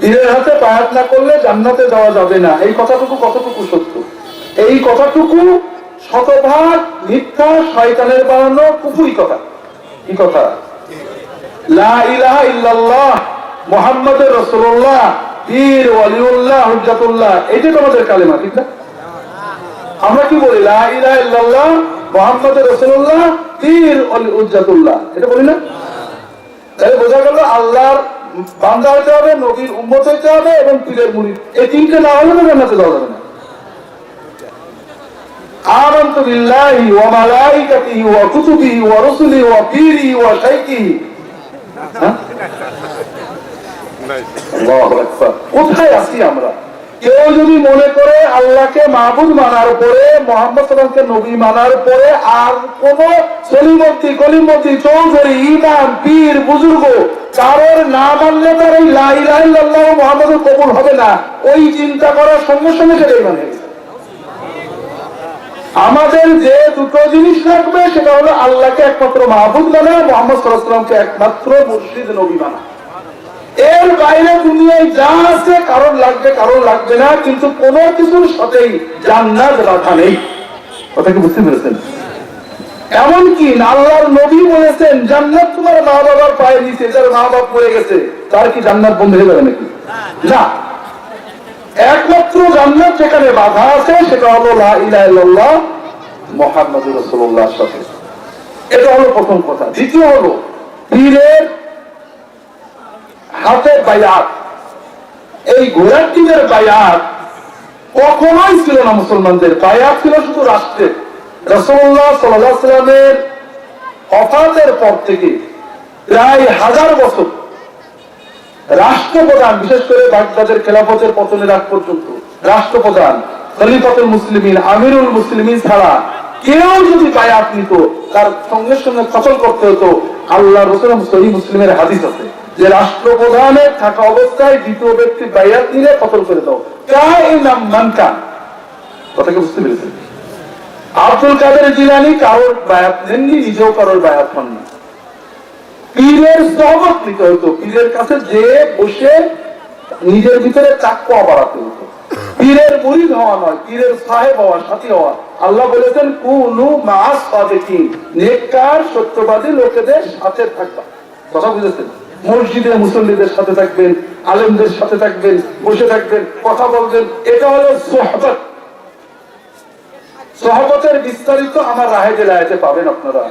পীরের হাতে বায়াত না করলে জান্নাতে যাওয়া যাবে না। এই কথাটুকু কতটুকু সত্য? এই কথাটুকু শতভাগ মিথ্যা, শয়তানের বানানো কুফুরি কথা। কি কথা? লা ইলাহা ইল্লাল্লাহ মুহাম্মাদুর রাসূলুল্লাহ, পীর ওয়ালিউল্লাহ, হুজ্জাতুল্লাহ। এই যে তোমাদের কালেমা, ঠিক না? আমরা কি বলি? লা ইলাহা ইল্লাল্লাহ মুহাম্মাদুর রাসূলুল্লাহ, পীর ওয়ালি হুজ্জাতুল্লাহ এটা বলি না? তাহলে বোঝা গেল আল্লাহর বান্দা হতে হবে নবীর উম্মত হতে হবে এবং পীরের মুরিদ এই তিনটে না হলে তো জান্নাতে যাওয়া যাবে না آمنت بالله وملائكته وكتبه ورسله وبيره وشيخه হ্যাঁ? আল্লাহু আকবার। কোথায় আছি আমরা কেউ যদি মনে করে আল্লাহকে মাহবুদ মানার পরে মোহাম্মদ সাল্লামকে নবী মানার পরে আর কোন সলিমতি কলিমতি চৌধুরী, ইমাম, পীর, বুজুর্গ, কারোর না মানলে তার এই লাইলাহ মোহাম্মদ কবুল হবে না, ওই চিন্তা করার সঙ্গে সঙ্গে মানে। আমাদের যে দুটো জিনিস লাগবে, সেটা হলো আল্লাহকে একমাত্র মাহবুদ মানা, মোহাম্মদ সাল্লাহামকে একমাত্র মুর্শিদ নবী মানা। এর বাইরে দুনিয়ায় যা আছে কারণ লাগবে কারণ লাগবে না, কিন্তু কোন কিছুর সাথেই জান্নাত রাখা নেই। কথা কি বুঝতে পেরেছেন? এমনকি আল্লাহর নবী বলেছেন, জান্নাত তোমার মা বাবার পায়ে নিচে যার মা বাপ পড়ে গেছে, তার কি জান্নাত বন্ধ হয়ে যাবে নাকি? না। একমাত্র জান্নাত যেখানে বাধা আছে, সেটা হলো লা ইলাহা ইল্লাল্লাহ মুহাম্মাদুর রাসূলুল্লাহর সাথে। এটা হলো প্রথম কথা। দ্বিতীয় হলো, পীরের হাতে বায়াত। এই ঘোড়ার বায়াত কখনোই ছিল না মুসলমানদের। বায়াত ছিল শুধু রাষ্ট্রের। রসুল্লাহ সাল্লাহ সাল্লামের অফাতের পর থেকে প্রায় হাজার বছর রাষ্ট্রপ্রধান, বিশেষ করে বাগদাদের খেলাফতের পতনের আগ পর্যন্ত রাষ্ট্রপ্রধান, খলিফাতুল মুসলিমিন, আমিরুল মুসলিমিন ছাড়া কেউ যদি বায়াত নিত, তার সঙ্গে সঙ্গে ফসল করতে হতো আল্লাহ রসুল সহি মুসলিমের হাদিস আছে। যে রাষ্ট্রপ্রধানের থাকা অবস্থায় দ্বিতীয় ব্যক্তি বায়াত নিলে ফসল করে দাও। কাই নাম মানকা। কথাকে বুঝতে পেরেছেন? আব্দুল কাদের জিলানি কারোর বায়াত নেননি, নিজেও কারোর বায়াত হননি। পীরের সহমত নিতে হতো। পীরের কাছে যে বসে নিজের ভিতরে চাকুয়া বাড়াতে হতো। পীরের মুরিদ হওয়া নয়, পীরের সাহেব হওয়া, সাথী হওয়া। আল্লাহ বলেছেন, কুনু মাস সাদিকিন। নেককার, সত্যবাদী লোকেদের সাথে থাকবা। কথা বুঝেছেন? মসজিদে মুসল্লিদের সাথে থাকবেন, আলেমদের সাথে থাকবেন, বসে থাকবেন, কথা বলবেন, এটা হলো সোহবত। সহবতের বিস্তারিত আমার রাহে জেলায়তে পাবেন আপনারা।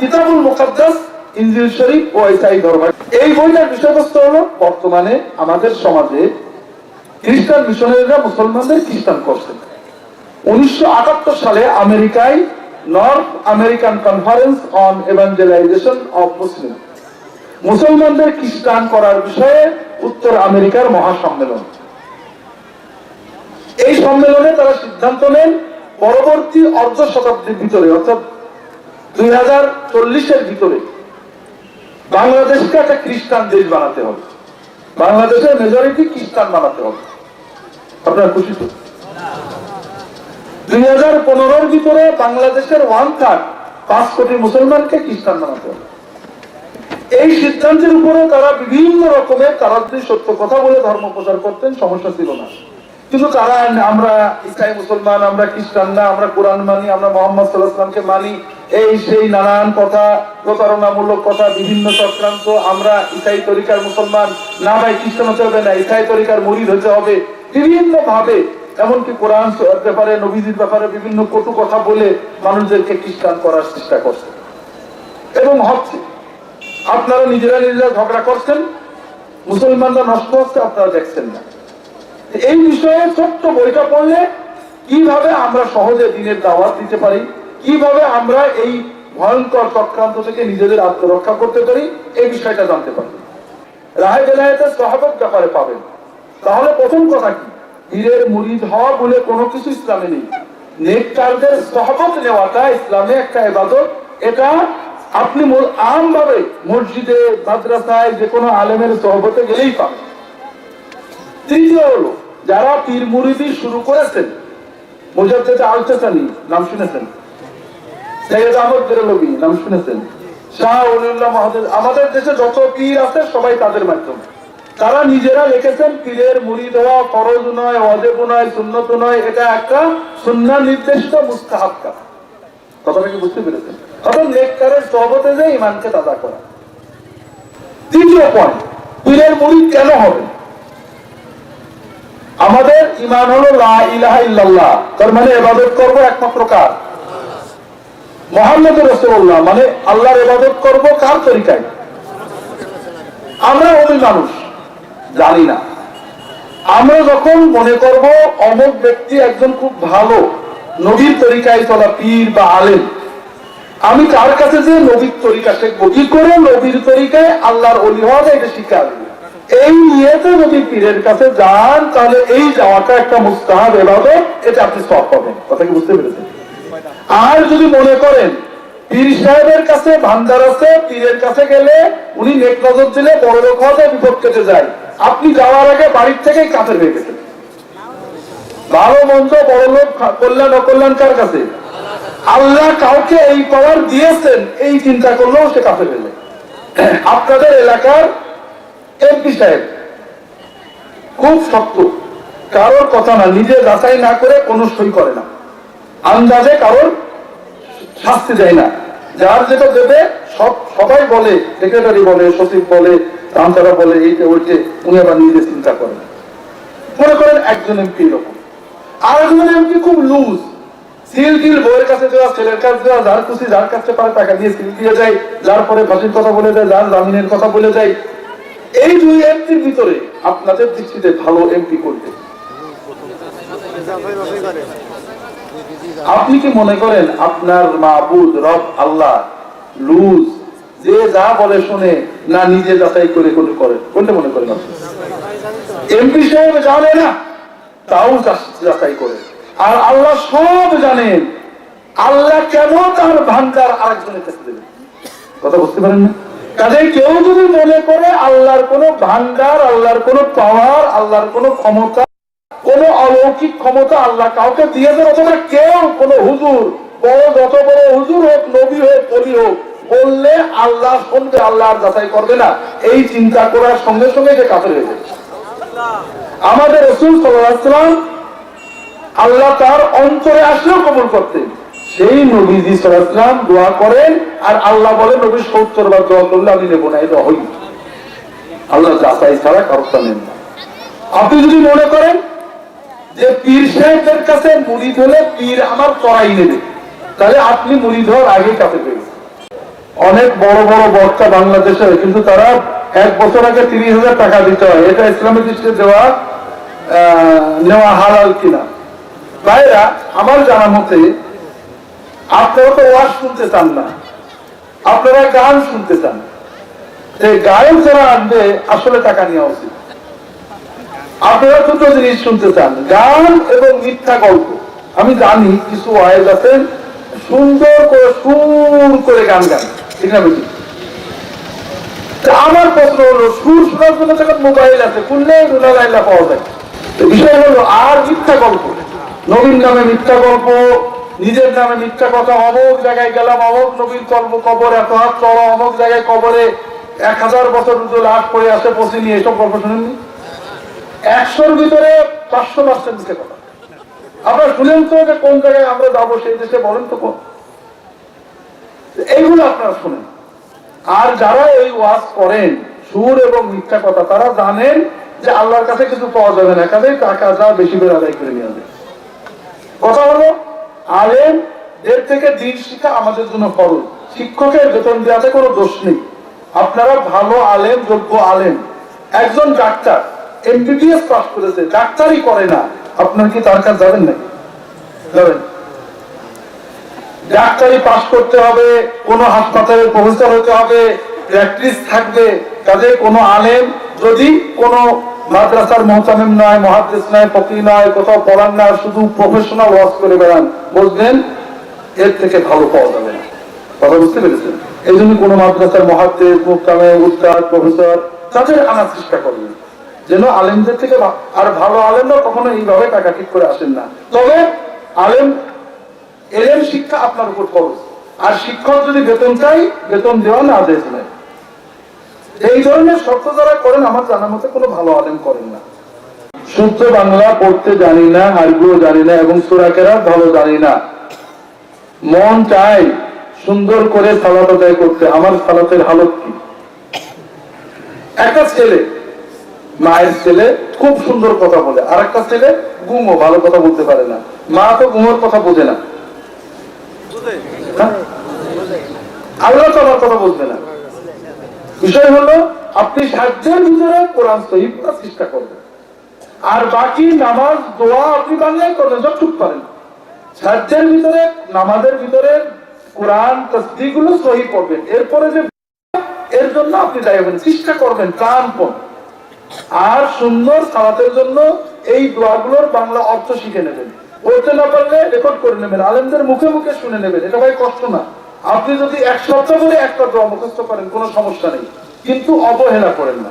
কিতাবুল মুকাদ্দাস, ইনজিল শরীফ ও ধর্ম এই বইটার বিষয়বস্তু হলো, বর্তমানে আমাদের সমাজে খ্রিস্টান মিশনারিরা মুসলমানদের খ্রিস্টান করছেন। উনিশশো আটাত্তর সালে আমেরিকায় North American conference on evangelization of Muslim মুসলমানদের খ্রিস্টান করার বিষয়ে উত্তর আমেরিকার মহাসম্মেলন। এই সম্মেলনে তারা সিদ্ধান্ত নেন, পরবর্তী অর্ধ শতাব্দীর ভিতরে, অর্থাৎ দুই হাজার চল্লিশের ভিতরে, বাংলাদেশকে একটা খ্রিস্টান দেশ বানাতে হবে। বাংলাদেশের মেজরিটি খ্রিস্টান বানাতে হবে। আপনার খুশি তো? দুই হাজার পনেরোর ভিতরে বাংলাদেশের ওয়ান থার্ড পাঁচ কোটি মুসলমানকে খ্রিস্টান বানাতে হবে। এই সিদ্ধান্তের উপরে তারা বিভিন্ন রকমের তারা যদি সত্য কথা বলে ধর্ম প্রচার করতেন, সমস্যা ছিল না। কিন্তু তারা আমরা ইসলামী মুসলমান, আমরা খ্রিস্টান না, আমরা কোরআন মানি, আমরা মোহাম্মদ সাল্লাহামকে মানি, এই সেই নানান কথা, প্রতারণামূলক কথা, বিভিন্ন চক্রান্ত, আমরা ইসাই তরিকার মুসলমান, না ভাই খ্রিস্টান হতে হবে, না ইসাই তরিকার মরিদ হতে হবে বিভিন্ন ভাবে এমনকি কোরআন ব্যাপারে, নবীজির ব্যাপারে বিভিন্ন কটু কথা বলে মানুষদেরকে খ্রিস্টান করার চেষ্টা করছে। এবং হচ্ছে আপনারা নিজেরা নিজেরা ঝগড়া করছেন, মুসলমানরা নষ্ট হচ্ছে, আপনারা দেখছেন না। এই বিষয়ে ছোট্ট বইটা পড়লে কীভাবে আমরা সহজে দিনের দাওয়াত দিতে পারি, কীভাবে আমরা এই ভয়ঙ্কর চক্রান্ত থেকে নিজেদের আত্মরক্ষা করতে পারি, এই বিষয়টা জানতে পারি রায় বেলায়েতে সহাবত ব্যাপারে পাবেন। তাহলে প্রথম কথা কি? পীরের মুরিদ হওয়া বলে কোনো কিছু ইসলামে নেই। নেককারদের সহবত নেওয়াটা ইসলামে একটা এবাদত এটা আপনি আম ভাবে মসজিদে, মাদ্রাসায় যে কোনো আলেমের সহবতে গেলেই পাবেন। তৃতীয় হলো, যারা পীর মুরিদি শুরু করেছেন, মুজাদ্দেদ নাম শুনেছেন? সৈয়দ আহমদ নাম শুনেছেন? শাহ আমাদের দেশে যত পীর আছে, সবাই তাদের মাধ্যমে। তারা নিজেরা লিখেছেন, পীরের মুড়ি দেওয়া ফরজ নয় অজেব নয়, সুন্নত নয়, এটা একটা সুন্না নির্দেশিত মুস্তাহাব কথাটা কি বুঝতে পেরেছেন? অর্থাৎ নেককারের যে ইমানকে করা। তৃতীয় পয়েন্ট পীরের মুড়ি কেন হবে? আমাদের ইমান হলো লা ইলাহা ইল্লাল্লাহ। তার মানে এবাদত করব একমাত্র কার? মোহাম্মদ রসুল্লাহ মানে আল্লাহর এবাদত করব কার তরিকায়? আমরা ওই মানুষ, জানি না। আমরা যখন মনে করব অমুক ব্যক্তি একজন খুব ভালো, নবীর তরিকায় চলা পীর বা আলেম আমি কার কাছে যে নবীর তরিকা শিখব কি করে, নবীর তরিকায় আল্লাহর অলি হওয়া এটা আসবে এই নিয়েতে যদি পীরের কাছে যান, তাহলে এই যাওয়াটা একটা মুস্তাহাব এবাদত, এটা আপনি সব পাবেন। কথা কি বুঝতে পেরেছেন? আর যদি মনে করেন, পীর সাহেবের কাছে ভান্ডার আছে, পীরের কাছে গেলে উনি নেক নজর দিলে বড় লোক হওয়া যায়, বিপদ কেটে যায়। আপনি যাওয়ার আগে বাড়ির থেকেই কাছে হয়ে গেছেন। ভালো মন্দ বড় লোক, কল্যাণ, অকল্যাণ কার কাছে? আল্লাহ কাউকে এই পাওয়ার দিয়েছেন, এই চিন্তা করলেও সে কাছে ফেলে আপনাদের এলাকার এমপি সাহেব খুব শক্ত, কারোর কথা না, নিজে যাচাই না করে কোনো সই করে না। আন্দাজে কারোর শাস্তি দেয় না। যার যেটা দেবে, সব, সবাই বলে সেক্রেটারি বলে, সচিব বলে তান্তারা বলে এইটা ওইটে, উনি আবার নিজে চিন্তা করেন। মনে করেন একজন এমপি এরকম। আর একজন এমপি খুব লুজ কাছে দেওয়া, ছেলের কাছে দেওয়া, যার খুশি যার কাছে পারে টাকা দিয়ে সিল দিয়ে যায়, যার পরে কথা বলে যার জামিনের কথা বলে যায়। এই দুই এমপির ভিতরে আপনাদের দৃষ্টিতে ভালো এমপি করবে আপনি কি মনে করেন আপনার মাহবুদ রব, আল্লাহ, লুজ, যে যা বলে শুনে না নিজে যাচাই করে কোনটা করেন? কোনটা মনে করেন আপনি? এমপি সাহেব জানে না, তাও যাচাই করে। আর আল্লাহ সব জানেন আল্লাহ কেন তার ভান্ডার আরেকজনের কাছে দেবেন কথা বুঝতে পারেন না? কাজে কেউ যদি মনে করে আল্লাহর কোন ভান্ডার, আল্লাহর কোন পাওয়ার, আল্লাহর কোন ক্ষমতা, কোন অলৌকিক ক্ষমতা আল্লাহ কাউকে দিয়েছেন অথবা কেউ কোন হুজুর, বড় যত বড় হুজুর হোক, নবী হোক বলি হোক, বললে আল্লাহ শুনবে, আল্লাহ আর যাচাই করবে না। এই চিন্তা করার সঙ্গে সঙ্গে যে কাফের হয়ে যায়। আমাদের রসুল সাল্লাম আল্লাহ তার অন্তরে আসলেও কবুল করতেন। সেই নবীজি সাল্লাম দোয়া করেন, আর আল্লাহ বলে নবী, সত্তর বার দোয়া করলে আমি নেব না এটা হই আল্লাহ যাচাই ছাড়া কারোটা নেন না। আপনি যদি মনে করেন যে পীর সাহেবদের কাছে মুড়ি হলে পীর আমার করাই নেবে, তাহলে আপনি মুড়ি ধর আগে কাছে পেয়ে গেছেন। অনেক বড় বড় বক্তা বাংলাদেশে, কিন্তু তারা এক বছর আগে তিরিশ হাজার টাকা দিতে হয়। এটা ইসলামিক দৃষ্টিতে দেওয়া নেওয়া হালাল কিনা? ভাইরা, আমার জানা মতে আপনারা তো ওয়াজ শুনতে চান না। আপনারা গান শুনতে চান। এই গায়ক যারা আনবে আসলে টাকা নেওয়া উচিত। আপনারা দুটো জিনিস শুনতে চান। গান এবং মিথ্যা গল্প। আমি জানি কিছু ওয়াইজ আছেন সুন্দর করে সুর করে গান গান। ঠিক না বুঝি আমার প্রশ্ন হলো, সুর শোনার জন্য মোবাইল আছে খুললে রুনা লাইলা পাওয়া যায়? বিষয় হলো, আর মিথ্যা গল্প। নবীন নামে মিথ্যা গল্প, নিজের নামে মিথ্যা কথা অমুক জায়গায় গেলাম অমুক নবীন কর্ম কবর এত হাত চড়ো অমুক জায়গায় কবরে এক হাজার বছর দুটো লাভ করে আসে পৌঁছে নিয়ে, এসব গল্প শুনেননি? একশোর ভিতরে পাঁচশো পার্সেন্ট মিথ্যে কথা। আপনারা শুনেন তো যে কোন জায়গায় আমরা যাব সেই দেশে, বলেন তো কোন। এইগুলো আপনারা শুনেন। আর যারা এই ওয়াজ করেন, সুর এবং মিথ্যা কথা, তারা জানেন যে আল্লাহর কাছে কিছু পাওয়া যাবে না। কাজে টাকা যা বেশি করে আদায় করে নিয়ে যাবে কথা হলো আলেম এর থেকে দিন শিক্ষা আমাদের জন্য খরচ শিক্ষকের বেতন দেওয়াতে কোনো দোষ নেই। আপনারা ভালো আলেম, যোগ্য আলেম। একজন ডাক্তার এমবিবিএস পাস করেছে, ডাক্তারই করে না। আপনার কি তার কাছে যাবেন নাকি? যাবেন। ডাক্তারি পাস করতে হবে, কোনো হাসপাতালের প্রফেসর হতে হবে, প্র্যাকটিস থাকবে। কাজে কোনো আলেম যদি কোনো মাদ্রাসার মোহতামিম নয় মহাদ্দেশ নয় ফকি নয় কোথাও পড়ান না শুধু প্রফেশনাল ওয়ার্ক করে বেড়ান। বুঝবেন এর থেকে ভালো পাওয়া যাবে না। কথা বুঝতে পেরেছেন? এই জন্য কোনো মাদ্রাসার মহাদ্দেশ মুক্তামে উস্তাদ, প্রফেসর, তাদের আনার চেষ্টা করবেন। যেন আলেমদের থেকে আর ভালো আলেমরা কখনো এইভাবে টাকা ঠিক করে আসেন না। তবে আলেম, এলেম শিক্ষা আপনার উপর খরচ। আর শিক্ষক যদি বেতন চাই বেতন দেওয়া না আদেশ নেই এই ধরনের শর্ত যারা করেন আমার জানা মতে কোনো ভালো আলেম করেন না। শুদ্ধ বাংলা পড়তে জানি না হারগুলো জানি না এবং সুরাকেরা ভালো জানি না। মন চাই সুন্দর করে সালাত আদায় করতে। আমার সালাতের হালত কি? একটা ছেলে মায়ের ছেলে খুব সুন্দর কথা বলে। আর একটা ছেলে গুমো ভালো কথা বলতে পারে না। মা তো গুমোর কথা বোঝে না। হ্যাঁ? আল্লাহ তো আমার কথা বুঝবে না। বিষয় হলো, আপনি সাহায্যের ভিতরে কোরআন সহিব করার চেষ্টা করবেন। আর বাকি নামাজ, দোয়া আপনি বাংলায় করবেন যতটুক পারেন সাহায্যের ভিতরে, নামাজের ভিতরে কোরআন তসদিগুলো সহি করবেন এরপরে যে এর জন্য আপনি চাইবেন চেষ্টা করবেন প্রাণপণ। আর সুন্দর সালাতের জন্য এই দোয়াগুলোর বাংলা অর্থ শিখে নেবেন। বলতে না পারলে রেকর্ড করে নেবেন, আলেমদের মুখে মুখে শুনে নেবেন। এটা ভাই কষ্ট না। আপনি যদি এক সপ্তাহ করে একটা ড্র মুখস্থ করেন, কোনো সমস্যা নেই। কিন্তু অবহেলা করেন না।